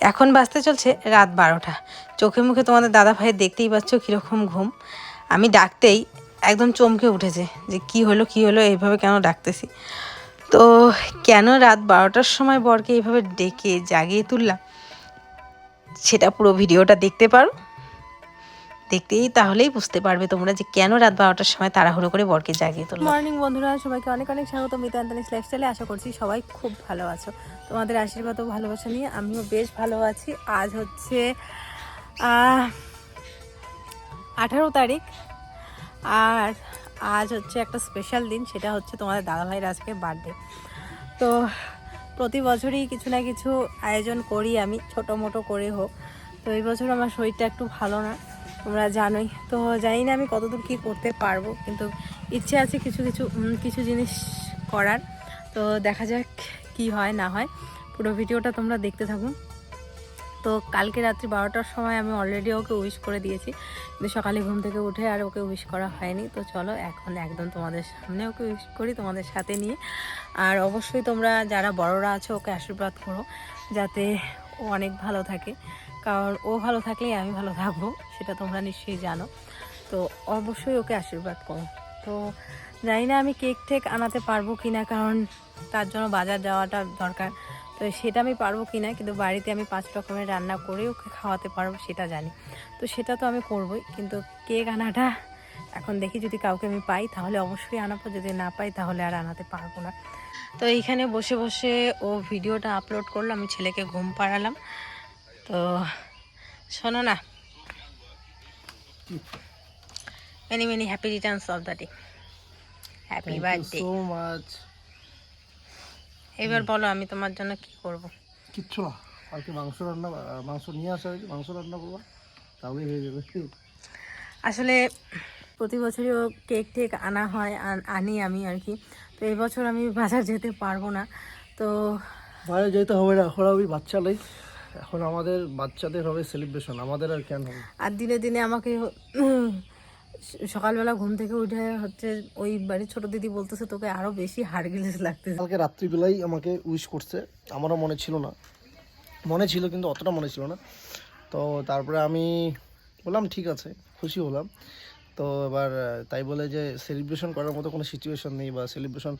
এখন বাজতে চলছে রাত বারোটা। চোখে মুখে তোমাদের দাদা ভাই দেখতেই পাচ্ছ কীরকম ঘুম। আমি ডাকতেই একদম চমকে উঠেছে যে কি হলো কি হলো, এইভাবে কেন ডাকতেছি? তো কেন রাত বারোটার সময় বরকে এইভাবে ডেকে জাগিয়ে তুললাম? সেটা পুরো ভিডিওটা দেখতে পারো। দেখতেই তাহলেই বুঝতে পারবে তোমরা যে কেন রাত বারোটার সময় তাড়াহুড়ো করে বরকে জাগিয়ে তুললাম মর্নিং বন্ধুরা, সবাইকে অনেক অনেক স্বাগত। মিতান্তনিস লাইফস্টাইলে আশা করছি সবাই খুব ভালো আছো। তোমাদের আশীর্বাদ ভালোবাসা নিয়ে আমিও বেশ ভালো আছি। আজ হচ্ছে আঠারো তারিখ। আর আজ হচ্ছে একটা স্পেশাল দিন, সেটা হচ্ছে তোমাদের দাদাভাইয়ের আজকে বার্থডে তো প্রতি বছরই কিছু না কিছু আয়োজন করি আমি ছোটো মোটো করে হোক। তো এই বছর আমার শরীরটা একটু ভালো না। তোমরা জানোই। তো জানি না আমি কতদূর কী করতে পারব, কিন্তু ইচ্ছে আছে কিছু কিছু কিছু জিনিস করার। তো দেখা যাক কি হয়, না হয়। পুরো ভিডিওটা তোমরা দেখতে থাকুন তো কালকে রাত্রি বারোটার সময় আমি অলরেডি ওকে উইশ করে দিয়েছি। কিন্তু সকালে ঘুম থেকে উঠে আর ওকে উইশ করা হয়নি। তো চলো, এখন একদম তোমাদের সামনে ওকে উইশ করি, তোমাদের সাথে নিয়ে। আর অবশ্যই তোমরা যারা বড়রা আছো, ওকে আশীর্বাদ করো, যাতে ও অনেক ভালো থাকে। কারণ ও ভালো থাকলেই আমি ভালো থাকব, সেটা তোমরা নিশ্চয়ই জানো। তো অবশ্যই ওকে আশীর্বাদ করো। তো জানি না আমি কেক টেক আনাতে পারব কি না কারণ তার জন্য বাজার যাওয়াটা দরকার। তো সেটা আমি পারব কি না কিন্তু বাড়িতে আমি পাঁচ রকমের রান্না করে ওকে খাওয়াতে পারব সেটা জানি। তো সেটা তো আমি করবই, কিন্তু কেক আনাটা, এখন দেখি যদি কাউকে আমি পাই, তাহলে অবশ্যই আনাবো, যদি না পাই তাহলে আর আনাতে পারব না। তো এইখানে বসে বসে ও ভিডিওটা আপলোড করল, আমি ছেলেকে ঘুম পাড়ালাম। তো শোনো না। Many many happy returns of the day happy birthday so much এবার বলো আমি তোমার জন্য কি করব? কিচ্ছু না। কালকে মাংস রান্না মাংস নিয়ে আসা হয়েছে মাংস রান্না করবা। তাহলেই হয়ে যাবে। আসলে প্রতি বছরই ও কেক টেক আনা হয় আন- আনি আমি আর কি। তো এই বছর আমি বাজার যেতে পারব না। তো বাইরে যেতে হবে না এখন আমি বাচ্চা নেই এখন আমাদের বাচ্চাদের হবে সেলিব্রেশন আমাদের আর কেন হবে? আর দিনে দিনে আমাকে সকালবেলা ঘুম থেকে উঠে হচ্ছে ওই বাড়ির ছোট দিদি বলতেছে তোকে আরও বেশি হাড়গিলিস লাগতেছে। কালকে রাত্রিবেলাই আমাকে উইশ করছে আমারও মনে ছিল না। মনে ছিল কিন্তু অতটা মনে ছিল না। তো তারপরে আমি বললাম ঠিক আছে। খুশি হলাম। তো এবার তাই বলে যে সেলিব্রেশন করার মতো কোনো সিচুয়েশন নেই বা সেলিব্রেশন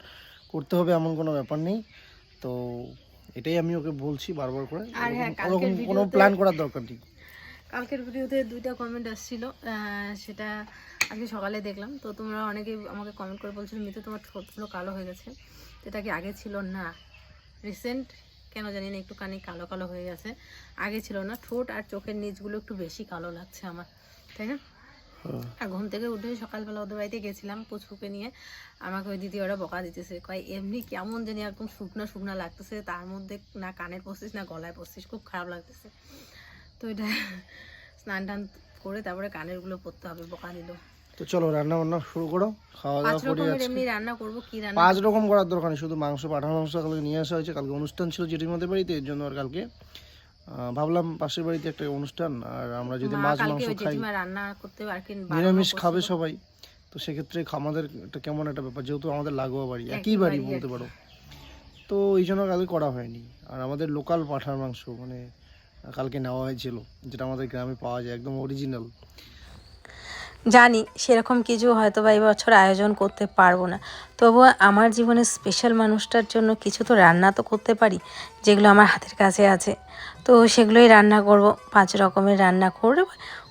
করতে হবে এমন কোনো ব্যাপার নেই। তো এটাই আমি ওকে বলছি বারবার করে। আর হ্যাঁ, ওরকম- কোনো প্ল্যান করার দরকার নেই। কালকের ভিডিওতে দুইটা কমেন্ট আসছিল সেটা আজকে সকালে দেখলাম। তো তোমরা অনেকেই আমাকে কমেন্ট করে বলছিল মিতু তোমার ঠোঁটগুলো কালো হয়ে গেছে। এটা কি আগে ছিল? না। রিসেন্ট কেন জানি না একটুখানি কালো কালো হয়ে গেছে। আগে ছিল না। ঠোঁট আর চোখের নিচগুলো একটু বেশি কালো লাগছে আমার তাই না। আর ঘুম থেকে উঠে সকালবেলা ওদের বাড়িতে গেছিলাম নিয়ে। আমাকে ওই দিদি ওরা বকা দিতেছে কয় এমনি কেমন জানি একদম শুকনা শুকনা লাগতেছে তার মধ্যে না কানে পড়ছিস না গলায় পড়ছিস খুব খারাপ লাগতেছে। তো এটা স্নান টান করে তারপরে কানেরগুলো পরতে হবে বকা দিল। তো চলো রান্না বান্না শুরু করো খাওয়া দাওয়া করে এমনি রান্না করব কি রান্না পাঁচ রকম করার দরকার নেই শুধু মাংস পাঠার মাংস কালকে নিয়ে আসা হয়েছে কালকে অনুষ্ঠান ছিল জেঠিমাদের বাড়িতে এর জন্য আর কালকে। ভাবলাম পাশের বাড়িতে একটা অনুষ্ঠান আর আমরা যদি মাছ মাংস খাই রান্না করতে নিরামিষ খাবে সবাই। তো সেক্ষেত্রে আমাদের একটা কেমন একটা ব্যাপার যেহেতু আমাদের লাগোয়া বাড়ি একই বাড়ি বলতে পারো। তো এই জন্য কালকে করা হয়নি। আর আমাদের লোকাল পাঠার মাংস মানে কালকে নেওয়া হয়েছিল যেটা আমাদের গ্রামে পাওয়া যায় একদম অরিজিনাল জানি সেরকম কিছু হয়তো বা বছর আয়োজন করতে পারব না। তবুও আমার জীবনের স্পেশাল মানুষটার জন্য কিছু তো রান্না তো করতে পারি, যেগুলো আমার হাতের কাছে আছে। তো সেগুলোই রান্না করব, পাঁচ রকমের রান্না করে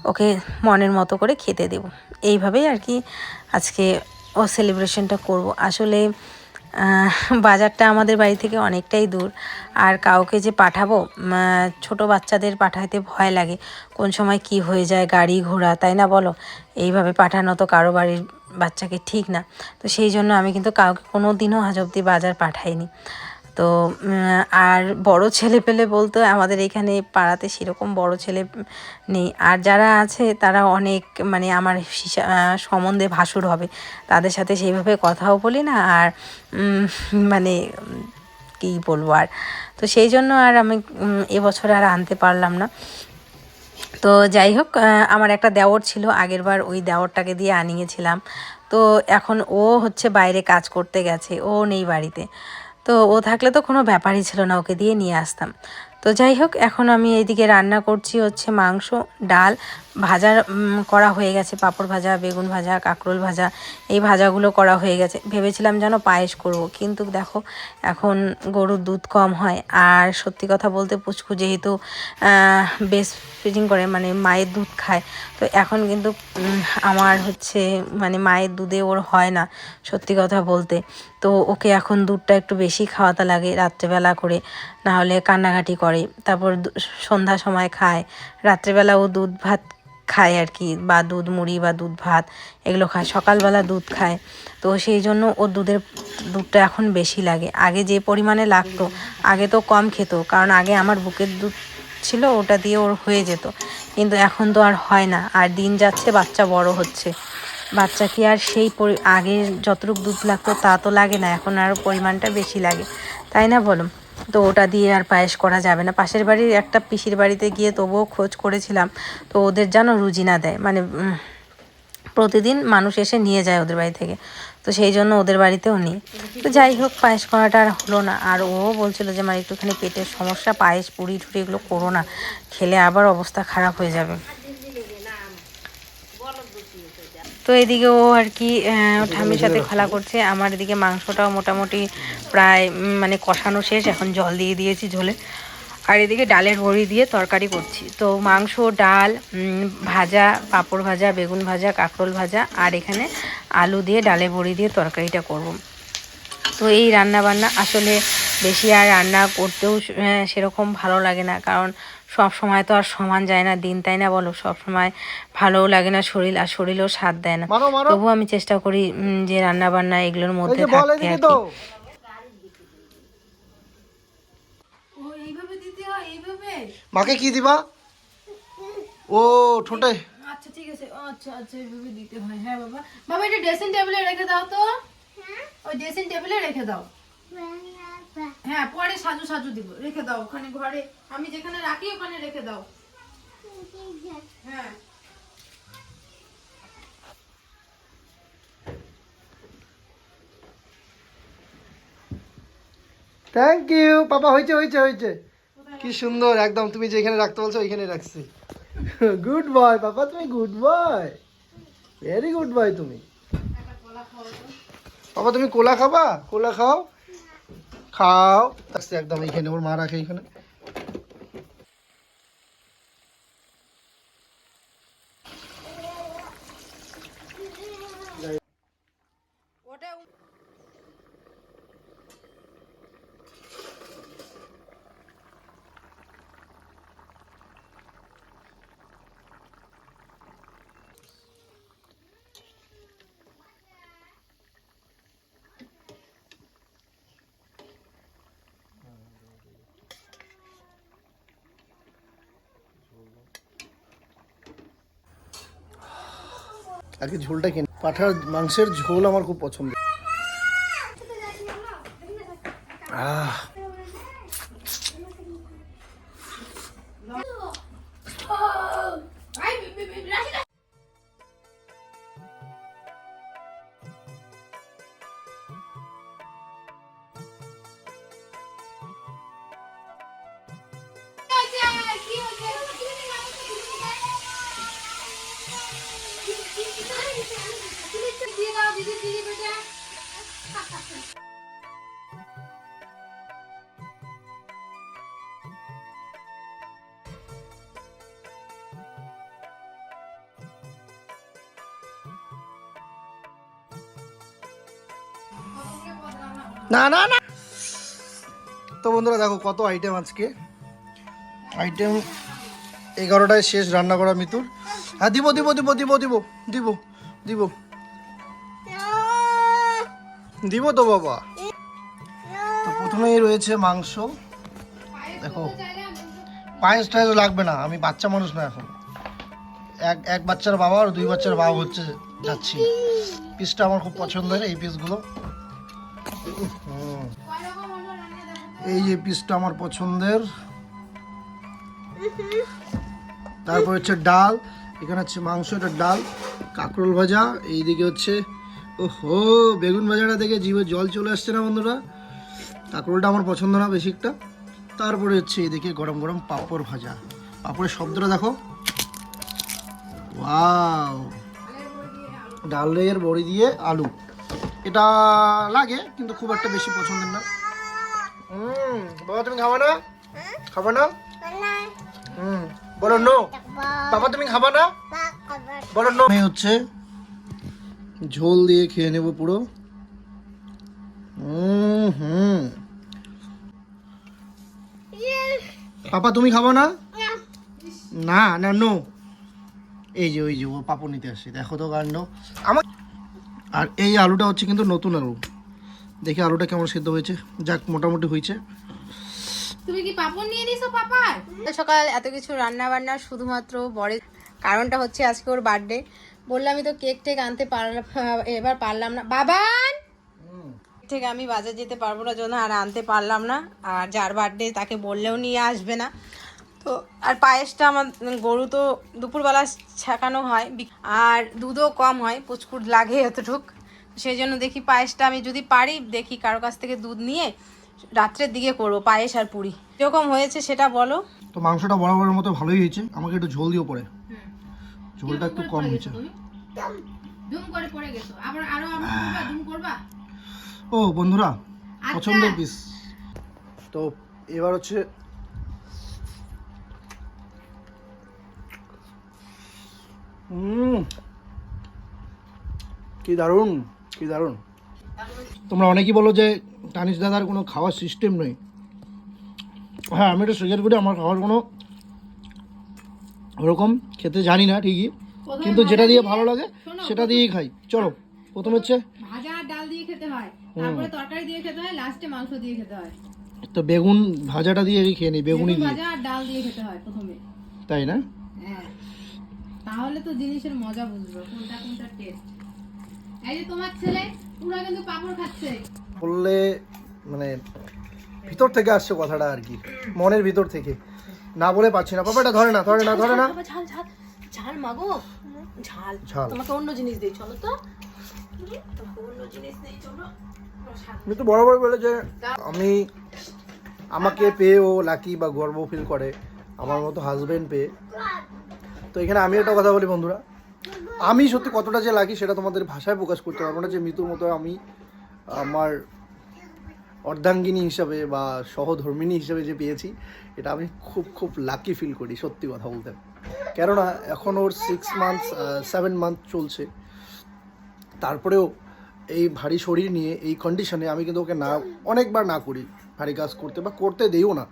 ওকে মনের মতো করে খেতে দেব। এইভাবেই আর কি আজকে ও সেলিব্রেশনটা করব। আসলে বাজারটা আমাদের বাড়ি থেকে অনেকটাই দূর। আর কাউকে যে পাঠাবো ছোট বাচ্চাদের পাঠাতে ভয় লাগে। কোন সময় কি হয়ে যায়, গাড়ি ঘোড়া, তাই না বলো? এইভাবে পাঠানো তো কারও বাড়ির বাচ্চাকে ঠিক না। তো সেই জন্য আমি কিন্তু কাউকে কোনো দিনও আজ অব্দি বাজার পাঠাইনি। তো আর বড় ছেলে পেলে বলতে আমাদের এখানে পাড়াতে সেরকম বড় ছেলে নেই। আর যারা আছে তারা অনেক মানে আমার সম্বন্ধে ভাসুর হবে। তাদের সাথে সেইভাবে কথাও বলি না আর মানে কী বলব আর। তো সেই জন্য আর আমি এবছর আর আনতে পারলাম না। তো যাই হোক আমার একটা দেওর ছিল। আগের বার ওই দেওরটাকে দিয়ে আনিয়েছিলাম। তো এখন ও হচ্ছে বাইরে কাজ করতে গেছে। ও নেই বাড়িতে। তো ও থাকলে তো কোনো ব্যাপারই ছিল না, ওকে দিয়ে নিয়ে আসতাম। তো যাই হোক, এখন আমি এইদিকে রান্না করছি হচ্ছে মাংস, ডাল, ভাজা করা হয়ে গেছে, পাঁপড় ভাজা, বেগুন ভাজা, কাঁকরোল ভাজা, এই ভাজাগুলো করা হয়ে গেছে। ভেবেছিলাম যেন পায়েস করব, কিন্তু দেখো, এখন গরুর দুধ কম হয়। আর সত্যি কথা বলতে পুচকু যেহেতু বেস্ট ফিডিং করে মানে মায়ের দুধ খায়, তো এখন কিন্তু আমার হচ্ছে মানে মায়ের দুধে ওর হয় না, সত্যি কথা বলতে। তো ওকে এখন দুধটা একটু বেশি খাওয়াতে লাগে রাত্রেবেলা করে, না হলে কান্নাকাটি করে। তারপর সন্ধ্যা সময় খায়। রাত্রেবেলা ও দুধ ভাত খায় আর কি, বা দুধ মুড়ি বা দুধ ভাত এগুলো খায়। সকালবেলা দুধ খায়। তো সেই জন্য ওর দুধের দুধটা এখন বেশি লাগে। আগে যে পরিমাণে লাগতো, আগে তো কম খেত। কারণ আগে আমার বুকের দুধ ছিল, ওটা দিয়ে ওর হয়ে যেত। কিন্তু এখন তো আর হয় না। আর দিন যাচ্ছে, বাচ্চা বড় হচ্ছে। বাচ্চা কি আর সেই আগে যতটুকু দুধ লাগতো তা তো লাগে না, এখন আর পরিমাণটা বেশি লাগে। তাই না বলো? তো ওটা দিয়ে আর পায়েস করা যাবে না। পাশের বাড়ির একটা পিসির বাড়িতে গিয়ে তবুও খোঁজ করেছিলাম, তো ওদের যেন রুজি না দেয়। মানে প্রতিদিন মানুষ এসে নিয়ে যায় ওদের বাড়ি থেকে। তো সেই জন্য ওদের বাড়িতেও নিই। তো যাই হোক, পায়েস করাটা আর হলো না। আর ও বলছিল যে আমার একটুখানি পেটের সমস্যা, পায়েস পুরি টুরি এগুলো করো না। খেলে আবার অবস্থা খারাপ হয়ে যাবে। তো এদিকে ও আর কি ঠাম্মির সাথে খেলা করছে। আমার এদিকে মাংসটাও মোটামুটি প্রায় মানে কষানো শেষ। এখন জল দিয়ে দিয়েছি ঝোলে। আর এদিকে ডালের বড়ি দিয়ে তরকারি করছি। তো মাংস, ডাল ভাজা, পাঁপড় ভাজা, বেগুন ভাজা, কাঁকরোল ভাজা, আর এখানে আলু দিয়ে, ডালের বড়ি দিয়ে তরকারিটা করব। তো এই রান্না বান্না আসলে বেশি আর রান্না করতেও সেরকম ভালো লাগে না। কারণ সব সময় তো আর সমান যায় না দিন তাই না বলো? সব সময় ভালোও লাগে না শরীর আর শরীরও সাথ দেয় না। মারো আমি চেষ্টা করি যে রান্না বান্না এগুলোর মধ্যে থাকতে আর কি। হয় মাকে কি দিবা? ও ঠোঁটে। আচ্ছা ঠিক আছে। আচ্ছা আচ্ছা এইভাবে দিতে হয়। হ্যাঁ বাবা। বাবা এটা ড্রেসিং টেবিলে রেখে দাও তো। ওই ড্রেসিং টেবিলে রেখে দাও। হ্যাঁ পরে সাজু সাজু দিব। রেখে দাও ওখানে ঘরে। আমি যেখানে রাখি ওখানে রেখে দাও। হ্যাঁ। থ্যাংক ইউ পাপা হয়েছে হয়েছে হয়েছে কি সুন্দর একদম তুমি যেখানে রাখতে বলছো ওইখানে রাখছি। গুড বয় পাপা তুমি good boy very good boy তুমি। পাপা তুমি কোলা খাবা? কোলা খাও? খাও। আস্তে একদম এইখানে ওর মা রাখে এইখানে ওটা আগে ঝোলটা কিনে পাঠার মাংসের ঝোল আমার খুব পছন্দ। আহ না না না। তো বন্ধুরা দেখো কত আইটেম আজকে। আইটেম এগারোটায় শেষ, রান্না করা মিতুর হ্যাঁ দিব দিব দিব দিব দিব দিব দিব। দিব তো বাবা। তো প্রথমেই রয়েছে মাংস। দেখো, পায়েস টায়েস লাগবে না, আমি বাচ্চা মানুষ না এখন। এক এক বাচ্চার বাবা আর দুই বাচ্চার বাবা হচ্ছে যাচ্ছি। পিসটা আমার খুব পছন্দের, এই পিসগুলো। এই যে পিসটা আমার পছন্দের। তারপর হচ্ছে ডাল, এখানে হচ্ছে মাংস, এটা ডাল, কাঁকরোল ভাজা, এইদিকে হচ্ছে, ওহো, বেগুন ভাজাটা দেখে জিভে জল চলে আসছে না বন্ধুরা। কাঁকরোলটা আমার পছন্দ না বেশি একটা তারপরে হচ্ছে এদিকে গরম গরম পাঁপড় ভাজা। পাঁপড়ের শব্দটা দেখো। ওয়াও। ডালের বড়ি দিয়ে আলু। এটা লাগে কিন্তু খুব একটা বেশি পছন্দের না। হুম বাবা তুমি খাবা না? খাবা না? হুম বলো নো বাবা তুমি খাবা না? বলো নো আমি হচ্ছে ঝোল দিয়ে খেয়ে নেব পুরো। হুম হুম। পাপা তুমি খাব না? না না নো এই যে ওই যে ও পাপড় নিতে আসছে। দেখো তো কাণ্ড। আমার আর এই আলুটা হচ্ছে কিন্তু নতুন আলু। দেখি আলুটা কেমন সিদ্ধ হয়েছে। যাক মোটামুটি হয়েছে। তুমি কি পাপড় নিয়ে দিছো পাপার? সকাল এত কিছু রান্না বান্না শুধুমাত্র বরের কারণটা হচ্ছে আজকে ওর বার্থডে বললাম আমি তো কেক টেক আনতে পারলাম এবার পারলাম না। বাবান! ঠিক আমি বাজার যেতে পারব না জন্য আর আনতে পারলাম না। আর যার বার্থডে তাকে বললেও নিয়ে আসবে না। তো আর পায়েসটা আমার গরু তো দুপুরবেলা ছাকানো হয় আর দুধও কম হয় পুচকুট লাগে এতটুক। সেই জন্য দেখি পায়েসটা আমি যদি পারি দেখি কারও কাছ থেকে দুধ নিয়ে রাত্রের দিকে করব পায়েস আর পুরি। কীরকম হয়েছে সেটা বলো? তো মাংসটা বরাবরের মতো ভালোই হয়েছে। আমাকে একটু ঝোল দিও পরে। ঝোলটা একটু কম হয়েছে। করে পড়ে গেছো। আবার আরও করবা ও বন্ধুরা আচ্ছা। পছন্দের পিস তো এবার হচ্ছে উম, কি দারুণ কি দারুণ। তোমরা অনেকেই বলো যে তানিশ দাদার কোনো খাওয়ার সিস্টেম নেই। হ্যাঁ আমি এটা স্বীকার করি আমার খাওয়ার কোনো ওরকম খেতে জানি না ঠিকই। কিন্তু যেটা দিয়ে ভালো লাগে সেটা দিয়েই খাই। চলো প্রথম হচ্ছে ভাজা ডাল দিয়ে খেতে হয় তারপরে তরকারি দিয়ে খেতে হয় লাস্টে মাংস দিয়ে খেতে হয়। তো বেগুন ভাজাটা দিয়ে খেয়ে নিই বেগুনি দিয়ে। ভাজা আর ডাল দিয়ে খেতে হয় প্রথমে। তাই না? হ্যাঁ। তাহলে তো জিনিসের মজা বুঝব কোনটা কোনটা টেস্ট এই যে তোমার ছেলে পুরো কিন্তু পাপড় খাচ্ছে। বললে মানে ভিতর থেকে আসছে কথাটা আর কি মনের ভিতর থেকে। না বলে পাচ্ছি না। বাবা এটা ধরে না ধরে না ধরে না। ঝাল ঝাল ঝাল মাগো। ঝাল। ঝাল। তোমাকে অন্য জিনিস দিই চলো তো। তোমাকে অন্য জিনিস দিই চলো। আমি তো বরাবর বলে যে আমি আমাকে পেয়ে ও লাকি বা গর্ব ফিল করে। আমার মতো হাজবেন্ড পেয়ে। তো এখানে আমি একটা কথা বলি বন্ধুরা। আমি সত্যি কতটা যে লাকি সেটা তোমাদের ভাষায় প্রকাশ করতে পারব না যে মৃত্যুর মতো আমি আমার অর্ধাঙ্গিনী হিসাবে বা সহধর্মিনী হিসাবে যে পেয়েছি, এটা আমি খুব খুব লাকি ফিল করি, সত্যি কথা বলতে। কেননা এখন ওর সিক্স মান্থস সেভেন মান্থ চলছে। তারপরেও এই ভারী শরীর নিয়ে, এই কন্ডিশনে আমি কিন্তু ওকে না, অনেকবার না করি ভারী কাজ করতে বা করতে দিইও না।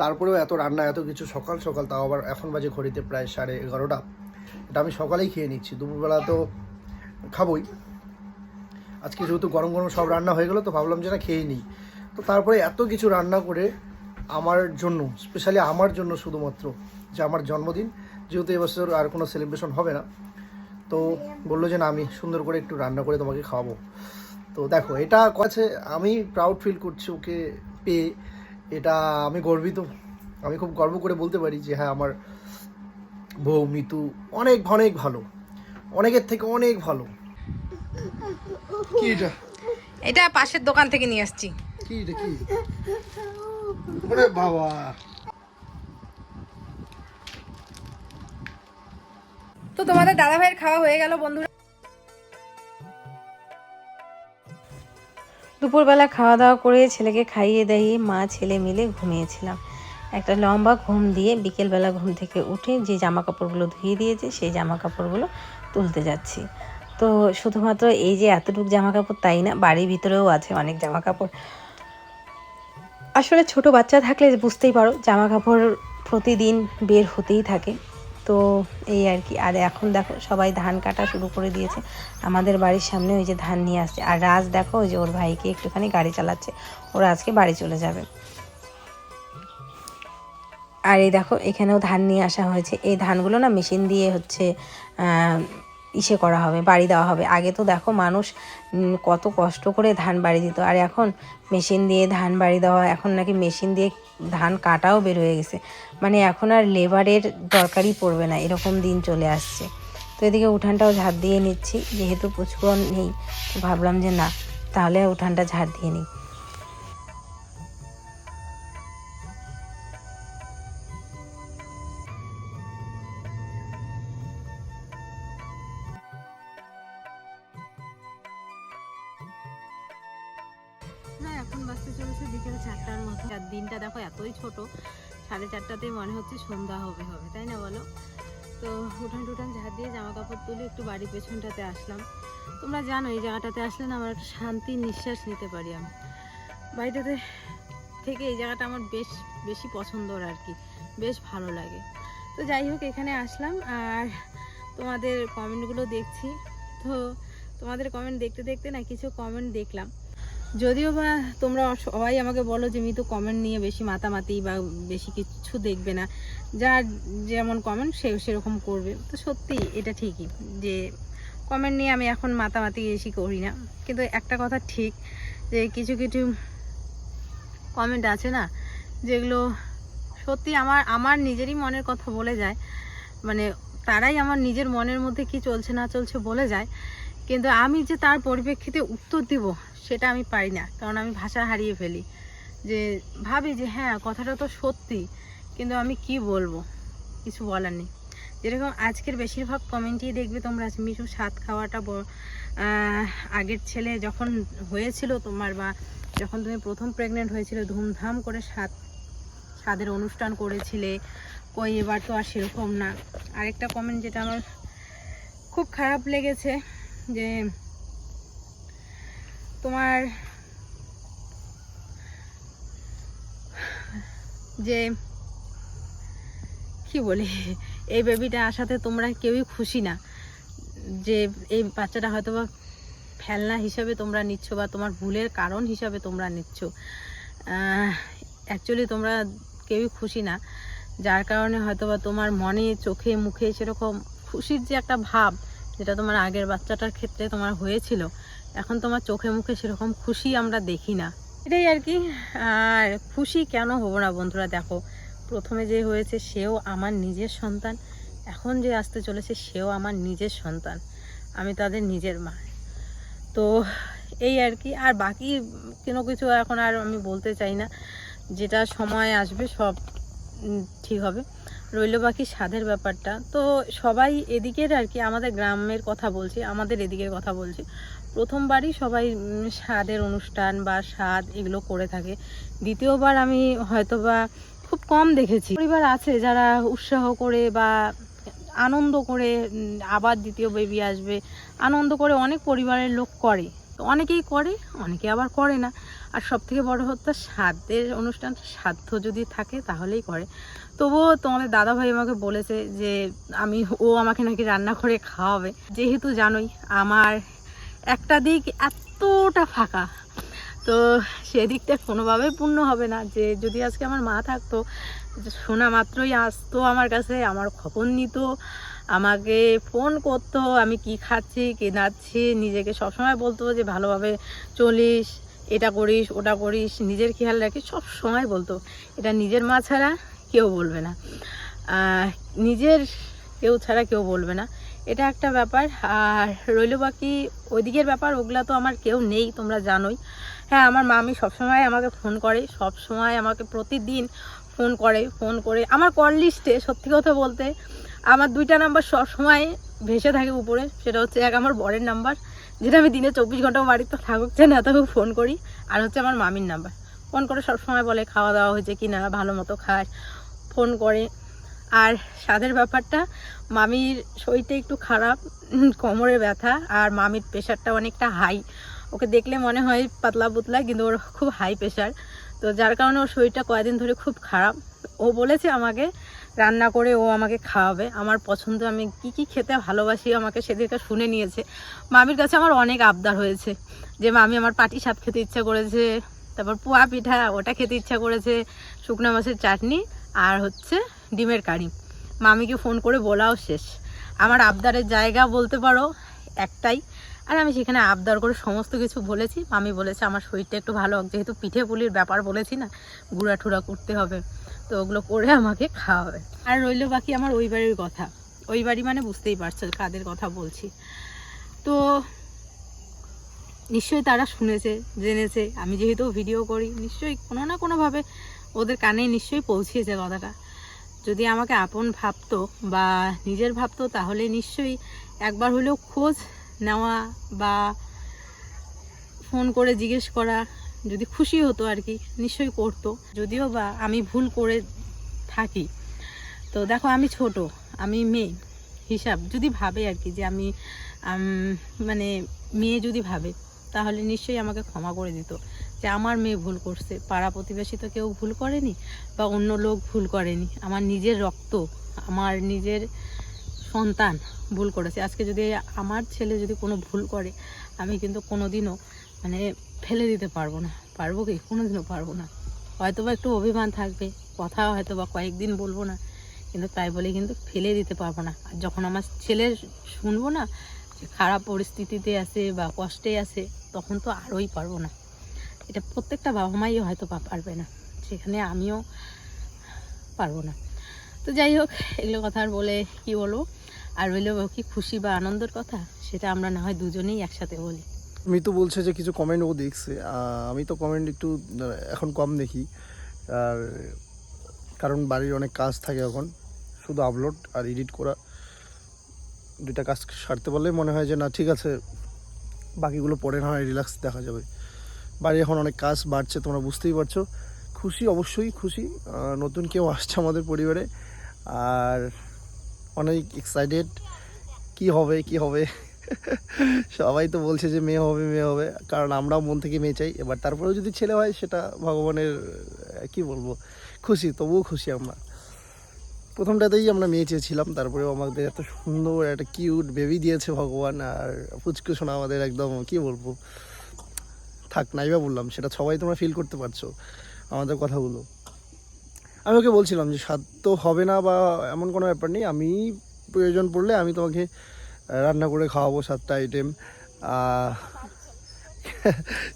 তারপরেও এত রান্না, এত কিছু সকাল সকাল, তাও আবার এখন বাজে ঘড়িতে প্রায় সাড়ে এগারোটা। এটা আমি সকালেই খেয়ে নিচ্ছি, দুপুরবেলা তো খাবই। আজকে যেহেতু গরম গরম সব রান্না হয়ে গেলো, তো ভাবলাম যে না খেয়ে নিই। তো তারপরে এত কিছু রান্না করে আমার জন্য স্পেশালি আমার জন্য শুধুমাত্র যে আমার জন্মদিন, যেহেতু এবছর আর কোনো সেলিব্রেশন হবে না, তো বলল যে না আমি সুন্দর করে একটু রান্না করে তোমাকে খাওয়াবো। তো দেখো, এটা কাছে আমি প্রাউড ফিল করছি ওকে পেয়ে। এটা আমি গর্বিত। আমি খুব গর্ব করে বলতে পারি যে হ্যাঁ আমার বউ মিতু অনেক অনেক ভালো। অনেকের থেকে অনেক ভালো। কি এটা? এটা পাশের দোকান থেকে নিয়ে আসছি। কি এটা কি? ওরে বাবা। তো তোমাদের দাদা ভাইয়ের খাওয়া হয়ে গেল বন্ধুরা। দুপুরবেলা খাওয়া দাওয়া করে ছেলেকে খাইয়ে দাইয়ে মা, ছেলে মিলে ঘুমিয়েছিলাম। একটা লম্বা ঘুম দিয়ে বিকেলবেলা ঘুম থেকে উঠে যে জামা কাপড়গুলো ধুয়ে দিয়েছে, সেই জামা কাপড়গুলো তুলতে যাচ্ছি। তো শুধুমাত্র এই যে এতটুকু জামা কাপড় তাই না, বাড়ির ভিতরেও আছে অনেক জামা কাপড় আসলে ছোট বাচ্চা থাকলে বুঝতেই পারো জামা কাপড় প্রতিদিন বের হতেই থাকে। তো এই আর কি। আর এখন দেখো সবাই ধান কাটা শুরু করে দিয়েছে। আমাদের বাড়ির সামনে ওই যে ধান নিয়ে আসছে। আর রাজ দেখো ওই যে ওর ভাইকে একটুখানি গাড়ি চালাচ্ছে। ওরা আজকে বাড়ি চলে যাবে। আর এই দেখো এখানেও ধান নিয়ে আসা হয়েছে। এই ধানগুলো না মেশিন দিয়ে হচ্ছে ইসে করা হবে, বাড়ি দেওয়া হবে। আগে তো দেখো মানুষ কত কষ্ট করে ধান বাড়ি দিত। আর এখন মেশিন দিয়ে ধান বাড়ি দেওয়া, এখন নাকি মেশিন দিয়ে ধান কাটাও বের হয়ে গেছে। মানে এখন আর লেবারের দরকারই পড়বে না, এরকম দিন চলে আসছে। তো এদিকে উঠানটাও ঝাড় দিয়ে নিচ্ছি, যেহেতু পুচকুয়া নেই ভাবলাম যে না, তাহলে উঠানটা ঝাড় দিয়ে নিই। এখন বাজতে চলেছে বিকেল চারটার মতো। আর দিনটা দেখো এতই ছোট, সাড়ে চারটাতেই মনে হচ্ছে সন্ধ্যা হবে হবে, তাই না বলো? তো উঠান টুটান ঝাড় দিয়ে জামা কাপড় তুলে একটু বাড়ির পেছনটাতে আসলাম। তোমরা জানো, এই জায়গাটাতে আসলে না আমার একটা শান্তির নিঃশ্বাস নিতে পারি আমি। বাড়িটাতে থেকে এই জায়গাটা আমার বেশ বেশি পছন্দর আর কি, বেশ ভালো লাগে। তো যাই হোক, এখানে আসলাম আর তোমাদের কমেন্টগুলো দেখছি। তো তোমাদের কমেন্ট দেখতে দেখতে না কিছু কমেন্ট দেখলাম। যদিও বা তোমরা সবাই আমাকে বলো যে মিতু কমেন্ট নিয়ে বেশি মাতামাতি বা বেশি কিছু দেখবে না। যার যেমন কমেন্ট সে সেরকম করবে। তো সত্যি এটা ঠিকই যে কমেন্ট নিয়ে আমি এখন মাতামাতি বেশি করি না। কিন্তু একটা কথা ঠিক যে কিছু কিছু কমেন্ট আছে না, যেগুলো সত্যি আমার আমার নিজেরই মনের কথা বলে যায়। মানে তারাই আমার নিজের মনের মধ্যে কি চলছে না চলছে বলে যায়। কিন্তু আমি যে তার পরিপ্রেক্ষিতে উত্তর দিব সেটা আমি পারি না, কারণ আমি ভাষা হারিয়ে ফেলি। যে ভাবি যে হ্যাঁ কথাটা তো সত্যি, কিন্তু আমি কি বলব? কিছু বলার নেই। যেরকম আজকের বেশিরভাগ কমেন্টই দেখবে তোমরা মিশু স্বাদ খাওয়াটা আগের ছেলে যখন হয়েছিল তোমার বা যখন তুমি প্রথম প্রেগনেন্ট হয়েছিল, ধুমধাম করে স্বাদ, স্বাদের অনুষ্ঠান করেছিলে, কই এবার তো আর সেরকম না। আরেকটা কমেন্ট যেটা আমার খুব খারাপ লেগেছে, যে তোমার যে কি বলি, এই বেবিটা আসাতে তোমরা কেউই খুশি না। যে এই বাচ্চাটা হয়তো বা ফেলনা হিসাবে তোমরা নিচ্ছ বা তোমার ভুলের কারণ হিসাবে তোমরা নিচ্ছ। অ্যাকচুয়ালি তোমরা কেউই খুশি না। যার কারণে হয়তো বা তোমার মনে, চোখে, মুখে সেরকম খুশির যে একটা ভাব যেটা তোমার আগের বাচ্চাটার ক্ষেত্রে তোমার হয়েছিল, এখন তোমার চোখে মুখে সেরকম খুশি আমরা দেখি না। এটাই আর কি। আর খুশি কেন হব না বন্ধুরা, দেখো, প্রথমে যে হয়েছে সেও আমার নিজের সন্তান, এখন যে আসতে চলেছে সেও আমার নিজের সন্তান, আমি তাদের নিজের মা। তো এই আর কি। আর বাকি কোনো কিছু এখন আর আমি বলতে চাই না, যেটা সময় আসবে সব ঠিক হবে। রইল বাকি স্বাদের ব্যাপারটা। তো সবাই এদিকের আর কি, আমাদের গ্রামের কথা বলছি, আমাদের এদিকের কথা বলছি। প্রথমবারই সবাই স্বাদের অনুষ্ঠান বা স্বাদ এগুলো করে থাকে। দ্বিতীয়বার আমি হয়তো বা খুব কম দেখেছি। পরিবার আছে যারা উৎসাহ করে বা আনন্দ করে আবার দ্বিতীয় বেবি আসবে, আনন্দ করে অনেক পরিবারের লোক করে। তো অনেকেই করে, অনেকে আবার করে না। আর সব থেকে বড় হচ্ছে স্বাদের অনুষ্ঠান সাধ্য যদি থাকে তাহলেই করে। তবুও তোমাদের দাদা ভাই আমাকে বলেছে যে আমি, ও আমাকে নাকি রান্না করে খাওয়াবে। যেহেতু জানোই আমার একটা দিক এতটা ফাঁকা, তো সেদিকটা কোনোভাবেই পূর্ণ হবে না। যে যদি আজকে আমার মা থাকতো শোনা মাত্রই আসতো আমার কাছে, আমার খবর নিত, আমাকে ফোন করতো, আমি কি খাচ্ছি, কি নাচ্ছি, নিজেকে সবসময় বলতো যে ভালোভাবে চলিস, এটা করিস, ওটা করিস, নিজের খেয়াল রাখিস সব সময় বলতো। এটা নিজের মা ছাড়া কেউ বলবে না। নিজের কেউ ছাড়া কেউ বলবে না। এটা একটা ব্যাপার। আর রইল বাকি ওইদিকের ব্যাপার, ওগুলা তো আমার কেউ নেই, তোমরা জানোই। হ্যাঁ আমার মামি সবসময় আমাকে ফোন করে সব সময় আমাকে প্রতিদিন ফোন করে ফোন করে। আমার কল লিস্টে, সত্যি কথা বলতে, আমার দুইটা নাম্বার সব সময় ভেসে থাকে উপরে। সেটা হচ্ছে এক আমার বরের নাম্বার, যেটা আমি দিনে চব্বিশ ঘণ্টা বাড়িতে থাকুক চাই না তবে ফোন করি। আর হচ্ছে আমার মামির নাম্বার। ফোন করে সব সময় বলে, খাওয়া দাওয়া হয়েছে কি না ভালো মতো খাস? ফোন করে। আর স্বাদের ব্যাপারটা, মামির শরীরটা একটু খারাপ কোমরে ব্যথা, আর মামির প্রেশারটা অনেকটা হাই ওকে দেখলে মনে হয় পাতলা পুতলা, কিন্তু ওর খুব হাই প্রেশার তো যার কারণে ওর শরীরটা কয়েকদিন ধরে খুব খারাপ। ও বলেছে আমাকে রান্না করে ও আমাকে খাওয়াবে। আমার পছন্দ, আমি কি কি খেতে ভালোবাসি আমাকে সেদিনকে শুনে নিয়েছে। মামির কাছে আমার অনেক আবদার হয়েছে। যে মামি আমার পাটি সাপ খেতে ইচ্ছা করেছে, তারপর পোয়া পিঠা, ওটা খেতে ইচ্ছা করেছে, শুকনো মাছের চাটনি আর হচ্ছে ডিমের কারি। মামিকে ফোন করে বলাও শেষ। আমার আবদারের জায়গা বলতে পারো একটাই। আর আমি সেখানে আবদার করে সমস্ত কিছু বলেছি। মামি বলেছে, আমার শরীরটা একটু ভালো হোক। যেহেতু পিঠে পুলির ব্যাপার বলেছি না, গুঁড়া ঠুড়া করতে হবে। তো ওগুলো করে আমাকে খাওয়াবে। আর রইল বাকি আমার ওই বাড়ির কথা। ওই বাড়ি মানে বুঝতেই পারছ কাদের কথা বলছি। তো নিশ্চয়ই তারা শুনেছে, জেনেছে। আমি যেহেতু ভিডিও করি, নিশ্চয়ই কোনো না কোনোভাবে ওদের কানে নিশ্চয়ই পৌঁছিয়েছে কথাটা যদি আমাকে আপন ভাবতো বা নিজের ভাবতো, তাহলে নিশ্চয়ই একবার হলেও খোঁজ নেওয়া বা ফোন করে জিজ্ঞেস করা, যদি খুশি হতো আর কি, নিশ্চয়ই করতো। যদিও বা আমি ভুল করে থাকি। তো দেখো, আমি ছোট, আমি মেয়ে, হিসাব। যদি ভাবে আর কি যে আমি মানে মেয়ে যদি ভাবে, তাহলে নিশ্চয়ই আমাকে ক্ষমা করে দিত। যে আমার মেয়ে ভুল করছে। পাড়া প্রতিবেশী তো কেউ ভুল করেনি বা অন্য লোক ভুল করেনি। আমার নিজের রক্ত, আমার নিজের সন্তান ভুল করেছে। আজকে যদি আমার ছেলে যদি কোনো ভুল করে, আমি কিন্তু কোনো দিনও মানে ফেলে দিতে পারব না। পারব কি? কোনো দিনও পারব না। হয়তো বা একটু অভিমান থাকবে, কথা হয়তো বা কয়েকদিন বলব না, কিন্তু তাই বলে কিন্তু ফেলে দিতে পারব না। আর যখন আমার ছেলের শুনব না যে খারাপ পরিস্থিতিতে আছে বা কষ্টে আছে, তখন তো আরোই পারব না। এটা প্রত্যেকটা বাবা মাই হয়তো পারবে না। সেখানে আমিও পারব না। তো যাই হোক, এগুলো কথা আর বলে কি বলব? আর হইল কি খুশি বা আনন্দের কথা? সেটা আমরা না হয় দুজনেই একসাথে বলি। আমি তো বলছে যে কিছু কমেন্ট ও দেখছে। আমি তো কমেন্ট একটু এখন কম দেখি। আর কারণ বাড়ির অনেক কাজ থাকে এখন। শুধু আপলোড আর এডিট করা। দুইটা কাজ সারতে পারলে মনে হয় যে না, ঠিক আছে, বাকিগুলো পরে না হয় রিল্যাক্স দেখা যাবে। বাড়ি এখন অনেক কাজ বাড়ছে, তোমরা বুঝতেই পারছ। খুশি, অবশ্যই খুশি। নতুন কেউ আসছে আমাদের পরিবারে। আর অনেক এক্সাইটেড কি হবে কি হবে? সবাই তো বলছে যে মেয়ে হবে মেয়ে হবে। কারণ আমরাও মন থেকে মেয়ে চাই। এবার তারপরেও যদি ছেলে হয়, সেটা ভগবানের কি বলব? খুশি, তবুও খুশি আমরা। প্রথমটাতেই আমরা মেয়ে চেয়েছিলাম। তারপরেও আমাদের এত সুন্দর, একটা কিউট বেবি দিয়েছে ভগবান। আর পুচকু শোনা আমাদের একদম, কি বলব? থাক, নাই বা বললাম, সেটা সবাই তোমরা ফিল করতে পারছ, আমাদের কথাগুলো। আমি ওকে বলছিলাম যে, স্বাদ তো হবে না বা এমন কোনো ব্যাপার নেই, আমি প্রয়োজন পড়লে আমি তোমাকে রান্না করে খাওয়াবো সাতটা আইটেম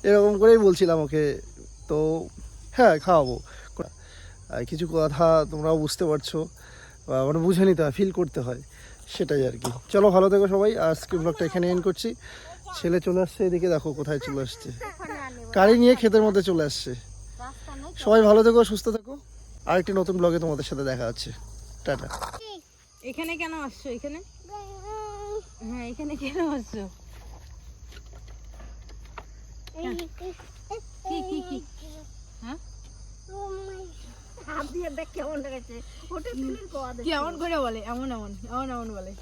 এরকম করেই বলছিলাম ওকে, তো হ্যাঁ খাওয়াবো। কিছু কথা তোমরাও বুঝতে পারছ মানে বুঝে নিতে হয় ফিল করতে হয়, সেটাই আর কি। চলো, ভালো থেকো সবাই আজকে ব্লগটা এখানে এন্ড করছি। ছেলে চলে আসছে, এদিকে দেখো কোথায় চলে আসছে। গাড়ি নিয়ে ক্ষেতের মধ্যে চলে আসছে। সবাই ভালো থেকো সুস্থ থেকো। আরেকটি নতুন ব্লগে তোমাদের সাথে দেখা হচ্ছে। টাটা। এখানে কেন আসছো? এখানে? হ্যাঁ এখানে কেন আসছো? কি কি কি? হ্যাঁ? দেখ কেমন লেগেছে। ওটা কেমন করে বলে? এমন এমন এমন এমন বলে।